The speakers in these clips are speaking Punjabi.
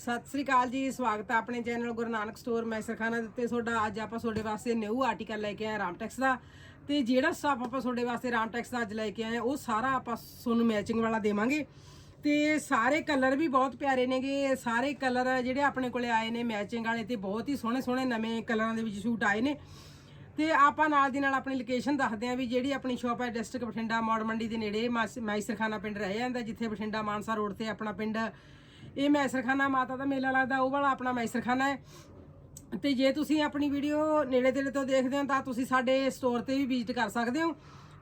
ਸਤਿ ਸ੍ਰੀ ਅਕਾਲ ਜੀ ਸਵਾਗਤ ਹੈ ਆਪਣੇ ਚੈਨਲ ਗੁਰੂ ਨਾਨਕ ਸਟੋਰ ਮੈਸਰਖਾਨਾ ਦੇ ਉੱਤੇ। ਤੁਹਾਡਾ ਅੱਜ ਆਪਾਂ ਤੁਹਾਡੇ ਵਾਸਤੇ ਨਿਊ ਆਰਟੀਕਲ ਲੈ ਕੇ ਆਏ ਰਾਮਟੈਕਸ ਦਾ। ਤੇ ਜਿਹੜਾ ਸਟਾਫ ਆਪਾਂ ਤੁਹਾਡੇ ਵਾਸਤੇ ਰਾਮਟੈਕਸ ਦਾ ਅੱਜ ਲੈ ਕੇ ਆਏ ਹਾਂ, ਉਹ ਸਾਰਾ ਆਪਾਂ ਤੁਹਾਨੂੰ ਮੈਚਿੰਗ ਵਾਲਾ ਦੇਵਾਂਗੇ। ਤੇ ਸਾਰੇ ਕਲਰ ਵੀ ਬਹੁਤ ਪਿਆਰੇ ਨੇਗੇ। ਸਾਰੇ ਕਲਰ ਜਿਹੜੇ ਆਪਣੇ ਕੋਲੇ ਆਏ ਨੇ ਮੈਚਿੰਗ ਵਾਲੇ ਤੇ ਬਹੁਤ ਹੀ ਸੋਹਣੇ ਸੋਹਣੇ ਨਵੇਂ ਕਲਰਾਂ ਦੇ ਵਿੱਚ ਸ਼ੂਟ ਆਏ ਨੇ। ਤੇ ਆਪਾਂ ਨਾਲ ਦੀ ਨਾਲ ਆਪਣੀ ਲੋਕੇਸ਼ਨ ਦੱਸਦੇ ਆਂ ਵੀ ਜਿਹੜੀ ਆਪਣੀ ਸ਼ਾਪ ਹੈ ਡਿਸਟ੍ਰਿਕਟ ਬਠਿੰਡਾ ਮੌੜ ਮੰਡੀ ਦੇ ਨੇੜੇ ਮਾਈਸਰਖਾਨਾ ਪਿੰਡ ਰਹਿ ਜਾਂਦਾ ਜਿੱਥੇ ਬਠਿੰਡਾ ਮਾਨਸਾ ਰੋਡ ਤੇ ਆਪਣਾ ਪਿੰਡ ਇਹ ਮੈਸਰਖਾਨਾ ਮਾਤਾ ਦਾ ਮੇਲਾ ਲੱਗਦਾ, ਉਹ ਵਾਲਾ ਆਪਣਾ ਮੈਸਰਖਾਨਾ ਹੈ। ਤੇ ਜੇ ਤੁਸੀਂ ਆਪਣੀ ਵੀਡੀਓ ਨੇੜੇ ਤੇੜੇ ਤੋਂ ਦੇਖਦੇ ਹੋ, ਤਾਂ ਤੁਸੀਂ ਸਾਡੇ ਸਟੋਰ ਤੇ ਵੀ ਵਿਜ਼ਿਟ ਕਰ ਸਕਦੇ ਹੋ।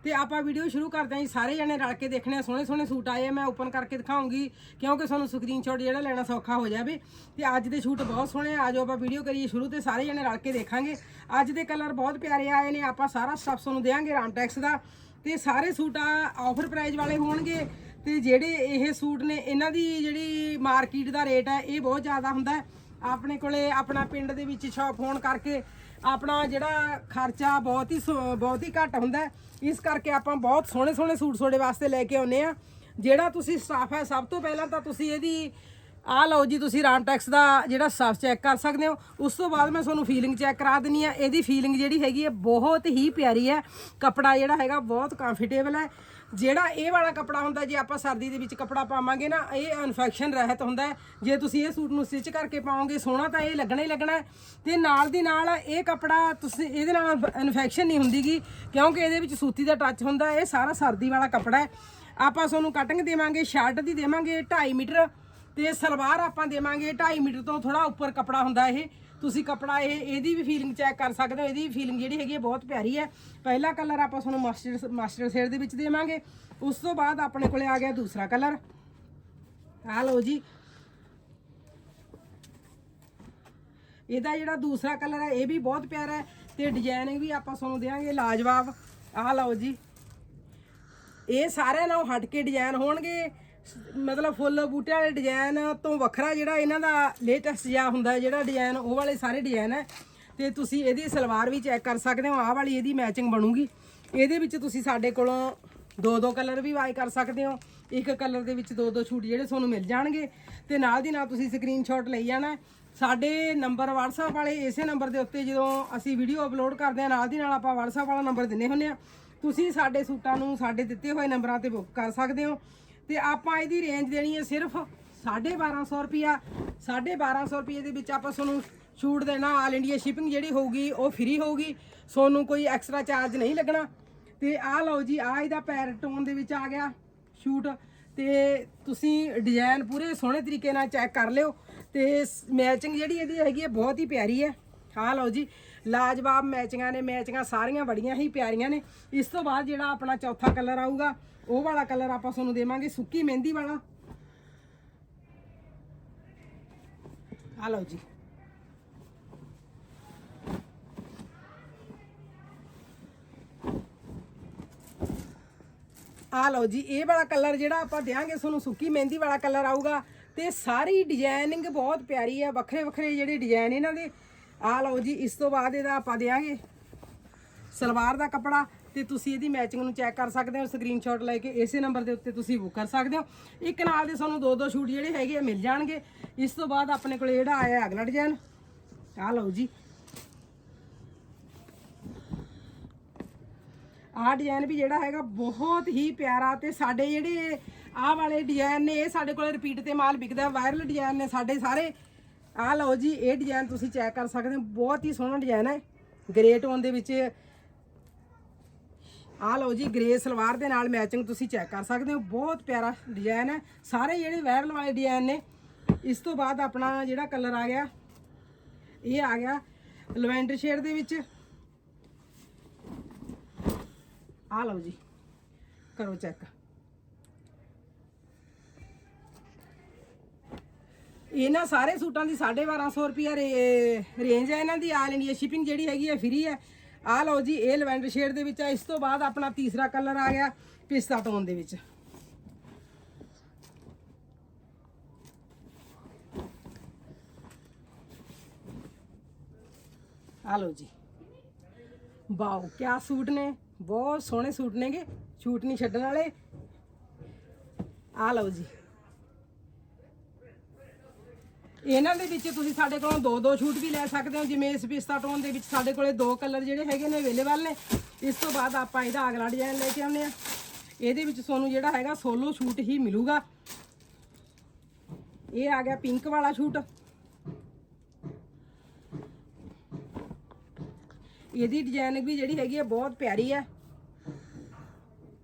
ਤੇ ਆਪਾਂ ਵੀਡੀਓ ਸ਼ੁਰੂ ਕਰਦੇ ਹਾਂ ਜੀ, ਸਾਰੇ ਜਣੇ ਰਲ ਕੇ ਦੇਖਣੇ ਆ, ਸੋਹਣੇ ਸੋਹਣੇ ਸੂਟ ਆਏ ਆ, ਮੈਂ ਓਪਨ ਕਰਕੇ ਦਿਖਾਉਂਗੀ, ਕਿਉਂਕਿ ਤੁਹਾਨੂੰ ਸਕਰੀਨਸ਼ਾਟ ਜਿਹੜਾ ਲੈਣਾ ਸੌਖਾ ਹੋ ਜਾਵੇ। ਤੇ ਅੱਜ ਦੇ ਸ਼ੂਟ ਬਹੁਤ ਸੋਹਣੇ ਆ, ਆਜੋ ਆਪਾਂ ਵੀਡੀਓ ਕਰੀਏ ਸ਼ੁਰੂ ਤੇ ਸਾਰੇ ਜਣੇ ਰਲ ਕੇ ਦੇਖਾਂਗੇ। ਅੱਜ ਦੇ ਕਲਰ ਬਹੁਤ ਪਿਆਰੇ ਆਏ ਨੇ, ਆਪਾਂ ਸਾਰਾ ਸਟੱਫ ਤੁਹਾਨੂੰ ਦੇਵਾਂਗੇ ਰਾਮਟੈਕਸ ਦਾ। ਤੇ ਸਾਰੇ ਸੂਟ ਆ ਆਫਰ ਪ੍ਰਾਈਸ ਵਾਲੇ ਹੋਣਗੇ। ਤੇ ਜਿਹੜੇ ਇਹ ਸੂਟ ਨੇ, ਇਹਨਾਂ ਦੀ ਜਿਹੜੀ ਮਾਰਕੀਟ ਦਾ ਰੇਟ ਹੈ, ਇਹ ਬਹੁਤ ਜ਼ਿਆਦਾ ਹੁੰਦਾ ਹੈ। ਆਪਣੇ ਕੋਲੇ ਆਪਣਾ ਪਿੰਡ ਦੇ ਵਿੱਚ ਸ਼ਾਪ ਹੋਣ ਕਰਕੇ ਆਪਣਾ ਜਿਹੜਾ ਖਰਚਾ ਬਹੁਤ ਹੀ ਸੋ- ਬਹੁਤ ਹੀ ਘੱਟ ਹੁੰਦਾ ਇਸ ਕਰਕੇ ਆਪਾਂ ਬਹੁਤ ਸੋਹਣੇ ਸੋਹਣੇ ਸੂਟ ਤੁਹਾਡੇ ਵਾਸਤੇ ਲੈ ਕੇ ਆਉਨੇ ਆ ਜਿਹੜਾ ਤੁਸੀਂ ਸਟਾਫ ਹੈ, ਸਭ ਤੋਂ ਪਹਿਲਾਂ ਤਾਂ ਤੁਸੀਂ ਇਹਦੀ ਆ ਲਓ ਜੀ, ਤੁਸੀਂ ਰਾਮ ਟੈਕਸ ਦਾ ਜਿਹੜਾ ਸਟਾਫ ਚੈੱਕ ਕਰ ਸਕਦੇ ਹੋ। ਉਸ ਤੋਂ ਬਾਅਦ ਮੈਂ ਤੁਹਾਨੂੰ ਫੀਲਿੰਗ ਚੈੱਕ ਕਰਾ ਦਿੰਨੀ ਆ ਇਹਦੀ ਫੀਲਿੰਗ ਜਿਹੜੀ ਹੈਗੀ ਹੈ, ਬਹੁਤ ਹੀ ਪਿਆਰੀ ਹੈ। ਕੱਪੜਾ ਜਿਹੜਾ ਹੈਗਾ, ਬਹੁਤ ਕੰਫਰਟੇਬਲ ਹੈ। ਜਿਹੜਾ ਇਹ ਵਾਲਾ ਕੱਪੜਾ ਹੁੰਦਾ, ਜੇ ਆਪਾਂ ਸਰਦੀ ਦੇ ਵਿੱਚ ਕੱਪੜਾ ਪਾਵਾਂਗੇ ਨਾ, ਇਹ ਇਨਫੈਕਸ਼ਨ ਰਹਿਤ ਹੁੰਦਾ ਜੇ ਤੁਸੀਂ ਇਹ ਸੂਟ ਨੂੰ ਸਟਿਚ ਕਰਕੇ ਪਾਓਗੇ, ਸੋਹਣਾ ਤਾਂ ਇਹ ਲੱਗਣਾ ਹੀ ਲੱਗਣਾ ਹੈ। ਤੇ ਨਾਲ ਦੀ ਨਾਲ ਇਹ ਕੱਪੜਾ ਤੁਸੀਂ, ਇਹਦੇ ਨਾਲ ਇਨਫੈਕਸ਼ਨ ਨਹੀਂ ਹੁੰਦੀਗੀ, ਕਿਉਂਕਿ ਇਹਦੇ ਵਿੱਚ ਸੂਤੀ ਦਾ ਟੱਚ ਹੁੰਦਾ ਇਹ ਸਾਰਾ ਸਰਦੀ ਵਾਲਾ ਕੱਪੜਾ ਹੈ। ਆਪਾਂ ਤੁਹਾਨੂੰ ਕਟਿੰਗ ਦੇਵਾਂਗੇ ਸ਼ਰਟ ਦੀ ਦੇਵਾਂਗੇ 2.5 ਮੀਟਰ, ਤੇ ਸਲਵਾਰ ਆਪਾਂ ਦੇਵਾਂਗੇ 2.5 ਮੀਟਰ ਤੋਂ ਥੋੜਾ ਉੱਪਰ ਕੱਪੜਾ ਹੁੰਦਾ ਇਹ। ਤੁਸੀਂ ਕੱਪੜਾ ਇਹ, ਇਹਦੀ ਵੀ ਫੀਲਿੰਗ ਚੈੱਕ ਕਰ ਸਕਦੇ ਹੋ, ਇਹਦੀ ਵੀ ਫੀਲਿੰਗ ਜਿਹੜੀ ਹੈਗੀ ਹੈ ਬਹੁਤ ਪਿਆਰੀ ਹੈ। ਪਹਿਲਾ ਕਲਰ ਆਪਾਂ ਤੁਹਾਨੂੰ ਮਾਸਟਰ ਮਾਸਟਰ ਸ਼ੇਡ ਦੇ ਵਿੱਚ ਦੇਵਾਂਗੇ। ਉਸ ਤੋਂ ਬਾਅਦ ਆਪਣੇ ਕੋਲੇ ਆ ਗਿਆ ਦੂਸਰਾ ਕਲਰ ਆ ਲਓ ਜੀ। ਇਹਦਾ ਜਿਹੜਾ ਦੂਸਰਾ ਕਲਰ ਹੈ, ਇਹ ਵੀ ਬਹੁਤ ਪਿਆਰਾ ਹੈ ਤੇ ਡਿਜ਼ਾਈਨਿੰਗ ਵੀ ਆਪਾਂ ਤੁਹਾਨੂੰ ਦੇਵਾਂਗੇ ਲਾਜਵਾਬ। ਆਹ ਲਓ ਜੀ। ਇਹ ਸਾਰਿਆਂ ਨਾਲੋਂ ਹਟ ਕੇ ਡਿਜ਼ਾਈਨ ਹੋਣਗੇ। ਮਤਲਬ ਫੁੱਲ ਬੂਟੇ ਵਾਲੇ ਡਿਜ਼ਾਈਨ ਤੋਂ ਵੱਖਰਾ ਜਿਹੜਾ ਇਹਨਾਂ ਦਾ ਲੇਟੈਸਟ ਜਿਹਾ ਹੁੰਦਾ ਜਿਹੜਾ ਡਿਜ਼ਾਈਨ ਉਹ ਵਾਲੇ ਸਾਰੇ ਡਿਜ਼ਾਈਨ ਹੈ। ਤੇ ਤੁਸੀਂ ਇਹਦੀ ਸਲਵਾਰ ਵੀ ਚੈੱਕ ਕਰ ਸਕਦੇ ਹੋ, ਆਹ ਵਾਲੀ ਇਹਦੀ ਮੈਚਿੰਗ ਬਣੂਗੀ। ਇਹਦੇ ਵਿੱਚ ਤੁਸੀਂ ਸਾਡੇ ਕੋਲੋਂ ਦੋ ਦੋ ਕਲਰ ਵੀ ਬਾਈ ਕਰ ਸਕਦੇ ਹੋ। ਇੱਕ ਕਲਰ ਦੇ ਵਿੱਚ ਦੋ ਦੋ ਛੂਟ ਜਿਹੜੇ ਤੁਹਾਨੂੰ ਮਿਲ ਜਾਣਗੇ। ਤੇ ਨਾਲ ਦੀ ਨਾਲ ਤੁਸੀਂ ਸਕਰੀਨਸ਼ਾਟ ਲਈ ਜਾਣਾ ਸਾਡੇ ਨੰਬਰ WhatsApp ਵਾਲੇ ਇਸੇ ਨੰਬਰ ਦੇ ਉੱਤੇ ਜਦੋਂ ਅਸੀਂ ਵੀਡੀਓ ਅਪਲੋਡ ਕਰਦੇ ਹਾਂ, ਨਾਲ ਦੀ ਨਾਲ ਆਪਾਂ WhatsApp ਵਾਲਾ ਨੰਬਰ ਦਿੰਨੇ ਹੁੰਨੇ ਆ ਤੁਸੀਂ ਸਾਡੇ ਸੂਟਾਂ ਨੂੰ ਸਾਡੇ ਦਿੱਤੇ ਹੋਏ ਨੰਬਰਾਂ ਤੇ ਬੁੱਕ ਕਰ ਸਕਦੇ ਹੋ। ਤੇ ਆਪਾਂ ਇਹਦੀ ਰੇਂਜ ਦੇਣੀ ਹੈ ਸਿਰਫ 1250 ਰੁਪਿਆ 1250 ਰੁਪਏ ਦੇ ਵਿੱਚ ਆਪਾਂ ਤੁਹਾਨੂੰ ਛੂਟ ਦੇਣਾ ਆਲ ਇੰਡੀਆ ਸ਼ਿਪਿੰਗ ਜਿਹੜੀ ਹੋਊਗੀ, ਉਹ ਫ੍ਰੀ ਹੋਊਗੀ। ਤੁਹਾਨੂੰ ਕੋਈ ਐਕਸਟਰਾ ਚਾਰਜ ਨਹੀਂ ਲੱਗਣਾ। ਤੇ ਆਹ ਲਓ ਜੀ, ਆਹ ਇਹਦਾ ਪੈਰ ਟੋਨ ਦੇ ਵਿੱਚ ਆ ਗਿਆ ਸ਼ੂਟ। ਤੇ ਤੁਸੀਂ ਡਿਜ਼ਾਈਨ ਪੂਰੇ ਸੋਹਣੇ ਤਰੀਕੇ ਨਾਲ ਚੈੱਕ ਕਰ ਲਿਓ। ਤੇ ਮੈਚਿੰਗ ਜਿਹੜੀ ਇਹਦੀ ਹੈਗੀ ਹੈ, ਬਹੁਤ ਹੀ ਪਿਆਰੀ ਹੈ। ਆਹ ਲਓ ਜੀ ਲਾਜਵਾਬ ਮੈਚਿੰਗਾਂ ਨੇ, ਮੈਚਿੰਗਾਂ ਸਾਰੀਆਂ ਬੜੀਆਂ ਹੀ ਪਿਆਰੀਆਂ ਨੇ। ਇਸ ਤੋਂ ਬਾਅਦ ਜਿਹੜਾ ਆਪਣਾ ਚੌਥਾ ਕਲਰ ਆਊਗਾ, ਉਹ ਵਾਲਾ ਕਲਰ ਆਪਾਂ ਤੁਹਾਨੂੰ ਦੇਵਾਂਗੇ ਸੁੱਕੀ ਮਹਿੰਦੀ ਵਾਲਾ। ਆ ਲਓ ਜੀ। ਆ ਲਓ ਜੀ, ਇਹ ਵਾਲਾ ਕਲਰ ਜਿਹੜਾ ਆਪਾਂ ਦੇਾਂਗੇ ਤੁਹਾਨੂੰ ਸੁੱਕੀ ਮਹਿੰਦੀ ਵਾਲਾ ਕਲਰ ਆਊਗਾ। ਤੇ ਸਾਰੀ ਡਿਜ਼ਾਈਨਿੰਗ ਬਹੁਤ ਪਿਆਰੀ ਹੈ ਵੱਖਰੇ ਵੱਖਰੇ ਜਿਹੜੇ ਡਿਜ਼ਾਈਨ ਇਹਨਾਂ ਦੇ ਆ ਲਓ ਜੀ, ਇਸ ਤੋਂ ਬਾਅਦ ਇਹਦਾ ਆਪਾਂ ਦੇਾਂਗੇ ਸਲਵਾਰ ਦਾ ਕੱਪੜਾ ਤੇ ਤੁਸੀਂ ਇਹਦੀ ਮੈਚਿੰਗ ਨੂੰ ਚੈੱਕ ਕਰ ਸਕਦੇ ਹੋ ਸਕਰੀਨਸ਼ਾਟ ਲੈ ਕੇ ਇਸੇ ਨੰਬਰ ਦੇ ਉੱਤੇ ਤੁਸੀਂ ਬੁੱਕ ਕਰ ਸਕਦੇ ਹੋ। ਇੱਕ ਨਾਲ ਦੇ ਤੁਹਾਨੂੰ ਦੋ ਦੋ ਸ਼ੂਟ ਜਿਹੜੇ ਹੈਗੇ ਆ ਮਿਲ ਜਾਣਗੇ। ਇਸ ਤੋਂ ਬਾਅਦ ਆਪਣੇ ਕੋਲ ਜਿਹੜਾ ਆਇਆ ਅਗਲਾ ਡਿਜ਼ਾਈਨ ਆ ਲਓ ਜੀ। ਆਹ ਡਿਜ਼ਾਈਨ ਵੀ ਜਿਹੜਾ ਹੈਗਾ ਬਹੁਤ ਹੀ ਪਿਆਰਾ ਤੇ ਸਾਡੇ ਜਿਹੜੇ ਆਹ ਵਾਲੇ ਡਿਜ਼ਾਈਨ ਨੇ, ਇਹ ਸਾਡੇ ਕੋਲ ਰਿਪੀਟ ਤੇ ਮਾਲ ਵਿਕਦਾ ਵਾਇਰਲ ਡਿਜ਼ਾਈਨ ਨੇ ਸਾਡੇ ਸਾਰੇ। ਆ ਲਓ ਜੀ, ਇਹ ਡਿਜ਼ਾਈਨ ਤੁਸੀਂ ਚੈੱਕ ਕਰ ਸਕਦੇ ਹੋ, ਬਹੁਤ ਹੀ ਸੋਹਣਾ ਡਿਜ਼ਾਈਨ ਹੈ। ਗ੍ਰੇ ਟੋਨ ਦੇ ਵਿੱਚ ਆ ਲਓ ਜੀ ਗ੍ਰੇ ਸਲਵਾਰ ਦੇ ਨਾਲ ਮੈਚਿੰਗ ਤੁਸੀਂ ਚੈੱਕ ਕਰ ਸਕਦੇ ਹੋ, ਬਹੁਤ ਪਿਆਰਾ ਡਿਜ਼ਾਈਨ ਹੈ। ਸਾਰੇ ਜਿਹੜੇ ਵਾਇਰਲ ਵਾਲੇ ਡਿਜ਼ਾਈਨ ਨੇ, ਇਸ ਤੋਂ ਬਾਅਦ ਆਪਣਾ ਜਿਹੜਾ ਕਲਰ ਆ ਗਿਆ, ਇਹ ਆ ਗਿਆ ਲਵੈਂਡਰ ਸ਼ੇਡ ਦੇ ਵਿੱਚ। ਆ ਲਓ ਜੀ, ਕਰੋ ਚੈੱਕ ਇਹਨਾਂ ਸਾਰੇ ਸੂਟਾਂ ਦੀ 1250 ਰੁਪਿਆ ਰੇਂਜ ਹੈ ਇਹਨਾਂ ਦੀ, ਆਲ ਇੰਡੀਆ ਸ਼ਿਪਿੰਗ ਜਿਹੜੀ ਹੈਗੀ ਹੈ ਫ੍ਰੀ ਹੈ। ਆ ਲਓ ਜੀ, ਇਹ ਲਵੈਂਡਰ ਸ਼ੇਡ ਦੇ ਵਿੱਚ ਹੈ। ਇਸ ਤੋਂ ਬਾਅਦ ਆਪਣਾ ਤੀਸਰਾ ਕਲਰ ਆ ਗਿਆ ਪਿਸਤਾ ਟੋਨ ਦੇ ਵਿੱਚ। ਆ ਲਓ ਜੀ। ਵਾਓ, ਕਿਆ ਸੂਟ ਨੇ। ਬਹੁਤ ਸੋਹਣੇ ਸੂਟ ਨੇਗੇ। ਛੂਟ ਨਹੀਂ ਛੱਡਣ ਵਾਲੇ। ਆ ਲਓ ਜੀ। ਇਹਨਾਂ ਦੇ ਵਿੱਚ ਤੁਸੀਂ ਸਾਡੇ ਕੋਲੋਂ ਦੋ ਦੋ ਸ਼ੂਟ ਵੀ ਲੈ ਸਕਦੇ ਹੋ, ਜਿਵੇਂ ਇਸ ਪਿਸਤਾ ਟੋਨ ਦੇ ਵਿੱਚ ਸਾਡੇ ਕੋਲੇ ਦੋ ਕਲਰ ਜਿਹੜੇ ਹੈਗੇ ਨੇ ਅਵੇਲੇਬਲ ਨੇ। ਇਸ ਤੋਂ ਬਾਅਦ ਆਪਾਂ ਇਹਦਾ ਅਗਲਾ ਡਿਜ਼ਾਈਨ ਲੈ ਕੇ ਆਉਂਦੇ ਆ ਇਹਦੇ ਵਿੱਚ ਤੁਹਾਨੂੰ ਜਿਹੜਾ ਹੈਗਾ ਸੋਲੋ ਸ਼ੂਟ ਹੀ ਮਿਲੂਗਾ। ਇਹ ਆ ਗਿਆ ਪਿੰਕ ਵਾਲਾ ਸ਼ੂਟ ਇਹਦੀ ਡਿਜ਼ਾਈਨ ਵੀ ਜਿਹੜੀ ਹੈਗੀ ਹੈ ਬਹੁਤ ਪਿਆਰੀ ਹੈ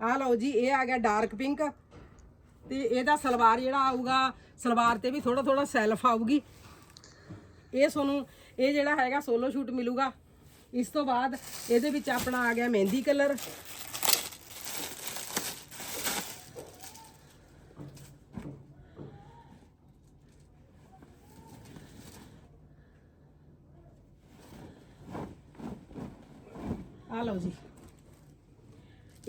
ਆਹ ਲਓ ਜੀ, ਇਹ ਆ ਗਿਆ ਡਾਰਕ ਪਿੰਕ ਤੇ ਇਹਦਾ ਸਲਵਾਰ ਜਿਹੜਾ ਆਊਗਾ ਸਲਵਾਰ ਤੇ ਵੀ ਥੋੜਾ ਥੋੜਾ ਸੈਲਫ ਆਊਗੀ। ਇਹ ਤੁਹਾਨੂੰ ਇਹ ਜਿਹੜਾ ਹੈਗਾ ਸੋਲੋ ਸ਼ੂਟ ਮਿਲੂਗਾ। ਇਸ ਤੋਂ ਬਾਅਦ ਇਹਦੇ ਵਿੱਚ ਆਪਣਾ ਆ ਗਿਆ ਮਹਿੰਦੀ ਕਲਰ। ਆ ਲਓ ਜੀ।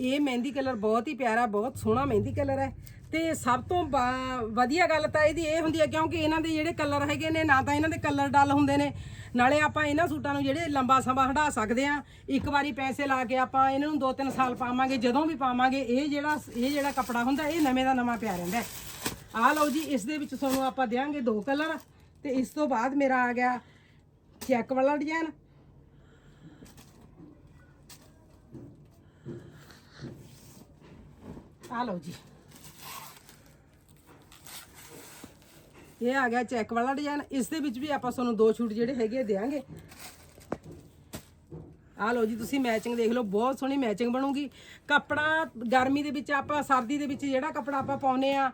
ਇਹ ਮਹਿੰਦੀ ਕਲਰ ਬਹੁਤ ਹੀ ਪਿਆਰਾ, ਬਹੁਤ ਸੋਹਣਾ ਮਹਿੰਦੀ ਕਲਰ ਹੈ। ਤੇ ਸਭ ਤੋਂ ਬਾ- ਵਧੀਆ ਗੱਲ ਤਾਂ ਇਹਦੀ ਇਹ ਹੁੰਦੀ ਹੈ ਕਿਉਂਕਿ ਇਹਨਾਂ ਦੇ ਜਿਹੜੇ ਕਲਰ ਹੈਗੇ ਨੇ, ਨਾ ਤਾਂ ਇਹਨਾਂ ਦੇ ਕਲਰ ਡਲ ਹੁੰਦੇ ਨੇ, ਨਾਲੇ ਆਪਾਂ ਇਹਨਾਂ ਸੂਟਾਂ ਨੂੰ ਜਿਹੜੇ ਲੰਬਾ ਸਮਾਂ ਹਟਾ ਸਕਦੇ ਆ ਇੱਕ ਵਾਰੀ ਪੈਸੇ ਲਾ ਕੇ ਆਪਾਂ ਇਹਨਾਂ ਨੂੰ 2-3 ਸਾਲ ਪਾਵਾਂਗੇ, ਜਦੋਂ ਵੀ ਪਾਵਾਂਗੇ, ਇਹ ਜਿਹੜਾ ਇਹ ਜਿਹੜਾ ਕੱਪੜਾ ਹੁੰਦਾ, ਇਹ ਨਵੇਂ ਦਾ ਨਵਾਂ ਪਿਆ ਰਹਿੰਦਾ ਆਹ ਲਓ ਜੀ, ਇਸ ਦੇ ਵਿੱਚ ਤੁਹਾਨੂੰ ਆਪਾਂ ਦੇਾਂਗੇ ਦੋ ਕਲਰ ਤੇ ਇਸ ਤੋਂ ਬਾਅਦ ਮੇਰਾ ਆ ਗਿਆ ਚੈੱਕ ਵਾਲਾ ਡਿਜ਼ਾਈਨ ਆ ਲਓ ਜੀ। ਇਹ ਆ ਗਿਆ ਚੈੱਕ ਵਾਲਾ ਡਿਜ਼ਾਈਨ। ਇਸ ਦੇ ਵਿੱਚ ਵੀ ਆਪਾਂ ਤੁਹਾਨੂੰ ਦੋ ਛੂਟ ਜਿਹੜੇ ਹੈਗੇ ਆ ਦੇਾਂਗੇ ਆ ਲਓ ਜੀ, ਤੁਸੀਂ ਮੈਚਿੰਗ ਦੇਖ ਲਓ, ਬਹੁਤ ਸੋਹਣੀ ਮੈਚਿੰਗ ਬਣੂਗੀ। ਕੱਪੜਾ ਗਰਮੀ ਦੇ ਵਿੱਚ ਆਪਾਂ, ਸਰਦੀ ਦੇ ਵਿੱਚ ਜਿਹੜਾ ਕੱਪੜਾ ਆਪਾਂ ਪਾਉਨੇ ਆ,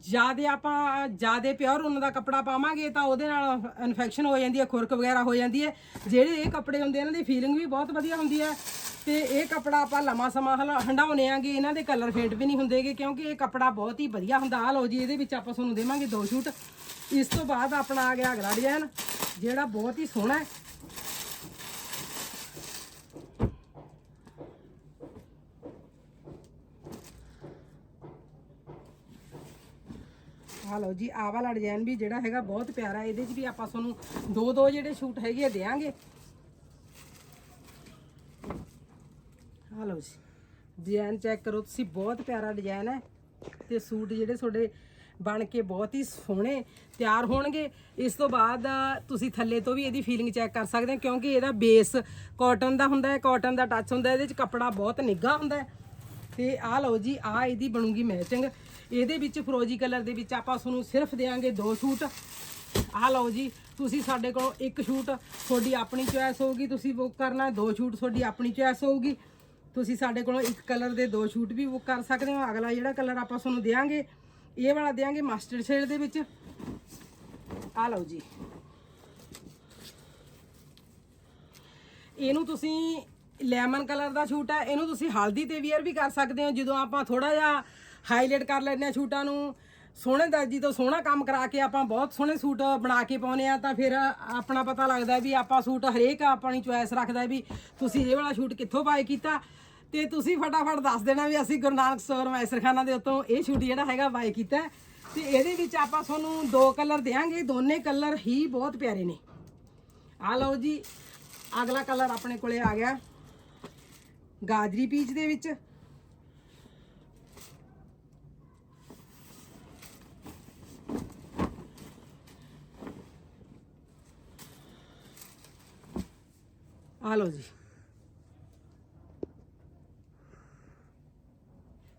ਜਿਆਦੇ ਆਪਾਂ, ਜਿਆਦੇ ਪਿਓਰ ਉਹਨਾਂ ਦਾ ਕੱਪੜਾ ਪਾਵਾਂਗੇ ਤਾਂ ਉਹਦੇ ਨਾਲ ਇਨਫੈਕਸ਼ਨ ਹੋ ਜਾਂਦੀ ਹੈ, ਖੁਰਕ ਵਗੈਰਾ ਹੋ ਜਾਂਦੀ ਹੈ। ਜਿਹੜੇ ਇਹ ਕੱਪੜੇ ਹੁੰਦੇ ਇਹਨਾਂ ਦੀ ਫੀਲਿੰਗ ਵੀ ਬਹੁਤ ਵਧੀਆ ਹੁੰਦੀ ਹੈ। ਤੇ ਇਹ ਕੱਪੜਾ ਆਪਾਂ ਲੰਮਾ ਸਮਾਂ ਹਲਾ- ਹੰਡਾਉਨੇ ਆਂਗੇ, ਇਹਨਾਂ ਦੇ ਕਲਰ ਫੇਡ ਵੀ ਨਹੀਂ ਹੁੰਦੇਗੇ, ਕਿਉਂਕਿ ਇਹ ਕੱਪੜਾ ਬਹੁਤ ਹੀ ਵਧੀਆ ਹੁੰਦਾ। ਆ ਲਓ ਜੀ, ਇਹਦੇ ਵਿੱਚ ਆਪਾਂ ਤੁਹਾਨੂੰ ਦੇਵਾਂਗੇ ਦੋ ਸ਼ੂਟ। ਇਸ ਤੋਂ ਬਾਅਦ ਆਪਣਾ ਆ ਗਿਆ ਅਗਲਾ ਡਿਜ਼ਾਈਨ ਜਿਹੜਾ ਬਹੁਤ ਹੀ ਸੋਹਣਾ ਹੈ। ਆ ਲਓ ਜੀ, ਆਹ ਵਾਲਾ ਡਿਜ਼ਾਈਨ ਵੀ ਜਿਹੜਾ ਹੈਗਾ ਬਹੁਤ ਪਿਆਰਾ ਇਹਦੇ 'ਚ ਵੀ ਆਪਾਂ ਤੁਹਾਨੂੰ ਦੋ ਦੋ ਜਿਹੜੇ ਸ਼ੂਟ ਹੈਗੇ ਆ ਦੇਾਂਗੇ ਆ ਲਓ ਜੀ ਡਿਜ਼ਾਈਨ ਚੈੱਕ ਕਰੋ, ਤੁਸੀਂ ਬਹੁਤ ਪਿਆਰਾ ਡਿਜ਼ਾਈਨ ਹੈ ਤੇ ਸੂਟ ਜਿਹੜੇ ਤੁਹਾਡੇ ਬਣ ਕੇ ਬਹੁਤ ਹੀ ਸੋਹਣੇ ਤਿਆਰ ਹੋਣਗੇ। ਇਸ ਤੋਂ ਬਾਅਦ ਤੁਸੀਂ ਥੱਲੇ ਤੋਂ ਵੀ ਇਹਦੀ ਫੀਲਿੰਗ ਚੈੱਕ ਕਰ ਸਕਦੇ ਹੋ, ਕਿਉਂਕਿ ਇਹਦਾ ਬੇਸ ਕਾਟਨ ਦਾ ਹੁੰਦਾ ਹੈ ਕਾਟਨ ਦਾ ਟੱਚ ਹੁੰਦਾ ਇਹਦੇ 'ਚ ਕੱਪੜਾ ਬਹੁਤ ਨਿੱਘਾ ਹੁੰਦਾ ਹੈ। ਤੇ ਆਹ ਲਓ ਜੀ, ਆਹ ਇਹਦੀ ਬਣੂਗੀ ਮੈਚਿੰਗ ਇਹਦੇ ਵਿੱਚ ਫਰੋਜੀ ਕਲਰ ਦੇ ਵਿੱਚ ਆਪਾਂ ਤੁਹਾਨੂੰ ਸਿਰਫ ਦੇਾਂਗੇ ਦੋ ਸ਼ੂਟ। ਆਹ ਲਓ ਜੀ, ਤੁਸੀਂ ਸਾਡੇ ਕੋਲ ਇੱਕ ਸ਼ੂਟ, ਤੁਹਾਡੀ ਆਪਣੀ ਚੁਆਇਸ ਹੋਊਗੀ, ਤੁਸੀਂ ਬੁੱਕ ਕਰਨਾ, ਦੋ ਸ਼ੂਟ ਤੁਹਾਡੀ ਆਪਣੀ ਚੁਆਇਸ ਹੋਊਗੀ। ਤੁਸੀਂ ਸਾਡੇ ਕੋਲੋਂ ਇੱਕ ਕਲਰ ਦੇ ਦੋ ਸ਼ੂਟ ਵੀ ਬੁੱਕ ਕਰ ਸਕਦੇ ਹੋ। ਅਗਲਾ ਜਿਹੜਾ ਕਲਰ ਆਪਾਂ ਤੁਹਾਨੂੰ ਦੇਾਂਗੇ ਇਹ ਵਾਲਾ ਦੇਾਂਗੇ ਮਸਟਰਡ ਸ਼ੇਡ ਦੇ ਵਿੱਚ। ਆ ਲਓ ਜੀ। ਇਹਨੂੰ ਤੁਸੀਂ ਲੈਮਨ ਕਲਰ ਦਾ ਸ਼ੂਟ ਹੈ। ਇਹਨੂੰ ਤੁਸੀਂ ਹਲਦੀ ਤੇ ਵੀਅਰ ਵੀ ਕਰ ਸਕਦੇ ਹੋ। ਜਦੋਂ ਆਪਾਂ ਥੋੜਾ ਜਿਹਾ ਹਾਈਲਾਈਟ ਕਰ ਲੈਂਦੇ ਆ ਛੂਟਾਂ ਨੂੰ ਸੋਹਣੇ ਦਰਜੀ ਤੋਂ ਸੋਹਣਾ ਕੰਮ ਕਰਾ ਕੇ ਆਪਾਂ ਬਹੁਤ ਸੋਹਣੇ ਸੂਟ ਬਣਾ ਕੇ ਪਾਉਨੇ ਆ ਤਾਂ ਫਿਰ ਆਪਣਾ ਪਤਾ ਲੱਗਦਾ ਵੀ ਆਪਾਂ ਸੂਟ ਹਰੇਕ ਆਪਣੀ ਚੁਆਇਸ ਰੱਖਦਾ ਵੀ ਤੁਸੀਂ ਇਹ ਵਾਲਾ ਸ਼ੂਟ ਕਿੱਥੋਂ ਬਾਏ ਕੀਤਾ। ਤੇ ਤੁਸੀਂ ਫਟਾਫਟ ਦੱਸ ਦੇਣਾ ਵੀ ਅਸੀਂ ਗੁਰੂ ਨਾਨਕ ਸਟੋਰ ਮੈਸਰਖਾਨਾ ਦੇ ਉੱਤੋਂ ਇਹ ਸ਼ੂਟ ਜਿਹੜਾ ਹੈਗਾ ਬਾਏ ਕੀਤਾ ਹੈ। ਤੇ ਇਹਦੇ ਵਿੱਚ ਆਪਾਂ ਤੁਹਾਨੂੰ ਦੋ ਕਲਰ ਦੇਾਂਗੇ ਦੋਨੇ ਕਲਰ ਹੀ ਬਹੁਤ ਪਿਆਰੇ ਨੇ। ਆ ਲਓ ਜੀ, ਅਗਲਾ ਕਲਰ ਆਪਣੇ ਕੋਲੇ ਆ ਗਿਆ। ਗਾਜਰੀ ਪੀਚ ਦੇ ਵਿੱਚ। ਆ ਲਓ ਜੀ।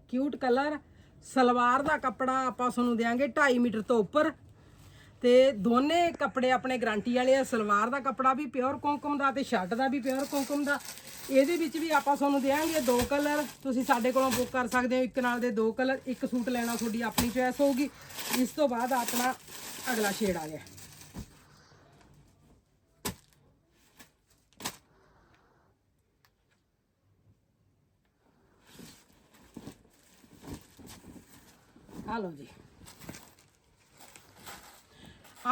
ਕਿਊਟ ਕਲਰ ਸਲਵਾਰ ਦਾ ਕੱਪੜਾ ਆਪਾਂ ਤੁਹਾਨੂੰ ਦੇਾਂਗੇ 2.5 ਮੀਟਰ ਤੋਂ ਉੱਪਰ। ਤੇ ਦੋਨੇ ਕੱਪੜੇ ਆਪਣੇ ਗਾਰੰਟੀ ਵਾਲੇ ਆ, ਸਲਵਾਰ ਦਾ ਕੱਪੜਾ ਵੀ ਪਿਓਰ ਕੋਂਕਮ ਦਾ ਤੇ ਸ਼ਰਟ ਦਾ ਵੀ ਪਿਓਰ ਕੋਂਕਮ ਦਾ। ਇਹਦੇ ਵਿੱਚ ਵੀ ਆਪਾਂ ਤੁਹਾਨੂੰ ਦੇਾਂਗੇ ਦੋ ਕਲਰ ਤੁਸੀਂ ਸਾਡੇ ਕੋਲੋਂ ਬੁੱਕ ਕਰ ਸਕਦੇ ਹੋ, ਇੱਕ ਨਾਲ ਦੇ ਦੋ ਕਲਰ ਇੱਕ ਸੂਟ ਲੈਣਾ ਤੁਹਾਡੀ ਆਪਣੀ ਚੋਇਸ ਹੋਊਗੀ। ਇਸ ਤੋਂ ਬਾਅਦ ਆਪਣਾ ਅਗਲਾ ਸ਼ੇਡ ਆ ਗਿਆ। ਆ ਲਓ ਜੀ।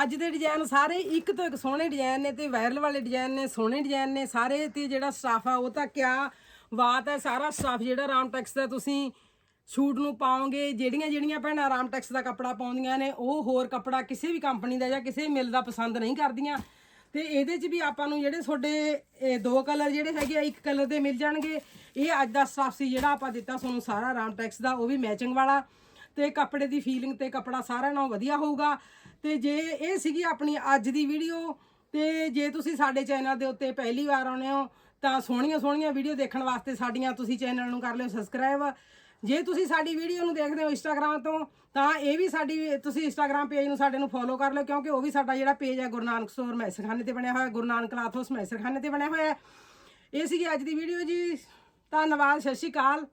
ਅੱਜ ਦੇ ਡਿਜ਼ਾਈਨ ਸਾਰੇ ਇੱਕ ਤੋਂ ਇੱਕ ਸੋਹਣੇ ਡਿਜ਼ਾਈਨ ਨੇ ਤੇ ਵਾਇਰਲ ਵਾਲੇ ਡਿਜ਼ਾਈਨ ਨੇ, ਸੋਹਣੇ ਡਿਜ਼ਾਈਨ ਨੇ, ਸਾਰੇ ਤੇ ਜਿਹੜਾ ਸਟਾਫ ਆ ਉਹ ਤਾਂ ਕਿਆ ਬਾਤ ਹੈ, ਸਾਰਾ ਸਟਾਫ ਜਿਹੜਾ ਰਾਮਟੈਕਸ ਦਾ ਤੁਸੀਂ ਸ਼ੂਟ ਨੂੰ ਪਾਓਗੇ, ਜਿਹੜੀਆਂ ਜਿਹੜੀਆਂ ਭੈਣਾਂ ਰਾਮਟੈਕਸ ਦਾ ਕੱਪੜਾ ਪਾਉਂਦੀਆਂ ਨੇ, ਉਹ ਹੋਰ ਕੱਪੜਾ ਕਿਸੇ ਵੀ ਕੰਪਨੀ ਦਾ ਜਾਂ ਕਿਸੇ ਮਿਲ ਦਾ ਪਸੰਦ ਨਹੀਂ ਕਰਦੀਆਂ। ਤੇ ਇਹਦੇ 'ਚ ਵੀ ਆਪਾਂ ਨੂੰ ਜਿਹੜੇ ਤੁਹਾਡੇ ਦੋ ਕਲਰ ਜਿਹੜੇ ਹੈਗੇ ਆ, ਇੱਕ ਕਲਰ ਦੇ ਮਿਲ ਜਾਣਗੇ। ਇਹ ਅੱਜ ਦਾ ਸਟਾਫ ਸੀ ਜਿਹੜਾ ਆਪਾਂ ਦਿੱਤਾ ਤੁਹਾਨੂੰ ਸਾਰਾ ਰਾਮਟੈਕਸ ਦਾ, ਉਹ ਵੀ ਮੈਚਿੰਗ ਵਾਲਾ। ਤੇ ਕੱਪੜੇ ਦੀ ਫੀਲਿੰਗ ਤੇ ਕੱਪੜਾ ਸਾਰਿਆਂ ਨਾਲੋਂ ਵਧੀਆ ਹੋਊਗਾ। ਤੇ ਜੇ ਇਹ ਸੀਗੀ ਆਪਣੀ ਅੱਜ ਦੀ ਵੀਡੀਓ ਤੇ ਜੇ ਤੁਸੀਂ ਸਾਡੇ ਚੈਨਲ ਦੇ ਉੱਤੇ ਪਹਿਲੀ ਵਾਰ ਆਉਨੇ ਹੋ, ਤਾਂ ਸੋਹਣੀਆਂ ਸੋਹਣੀਆਂ ਵੀਡੀਓ ਦੇਖਣ ਵਾਸਤੇ ਸਾਡੀਆਂ ਤੁਸੀਂ ਚੈਨਲ ਨੂੰ ਕਰ ਲਿਓ ਸਬਸਕ੍ਰਾਈਬ ਜੇ ਤੁਸੀਂ ਸਾਡੀ ਵੀਡੀਓ ਨੂੰ ਦੇਖਦੇ ਹੋ ਇੰਸਟਾਗ੍ਰam ਤੋਂ, ਤਾਂ ਇਹ ਵੀ ਸਾਡੀ, ਤੁਸੀਂ ਇੰਸਟਾਗ੍ਰam ਪੇਜ ਨੂੰ ਸਾਡੇ ਨੂੰ ਫੋਲੋ ਕਰ ਲਿਓ, ਕਿਉਂਕਿ ਉਹ ਵੀ ਸਾਡਾ ਜਿਹੜਾ ਪੇਜ ਹੈ ਗੁਰੂ ਨਾਨਕ ਸਟੋਰ ਮੈਸਰਖਾਨੇ ਤੇ ਬਣਿਆ ਹੋਇਆ, ਗੁਰੂ ਨਾਨਕ ਕਲਾਥ ਹਾਊਸ ਮੈਸਰਖਾਨੇ ਤੇ ਬਣਿਆ ਹੋਇਆ। ਇਹ ਸੀਗੀ ਅੱਜ ਦੀ ਵੀਡੀਓ ਜੀ। ਧੰਨਵਾਦ, ਸਤਿ ਸ਼੍ਰੀ ਅਕਾਲ।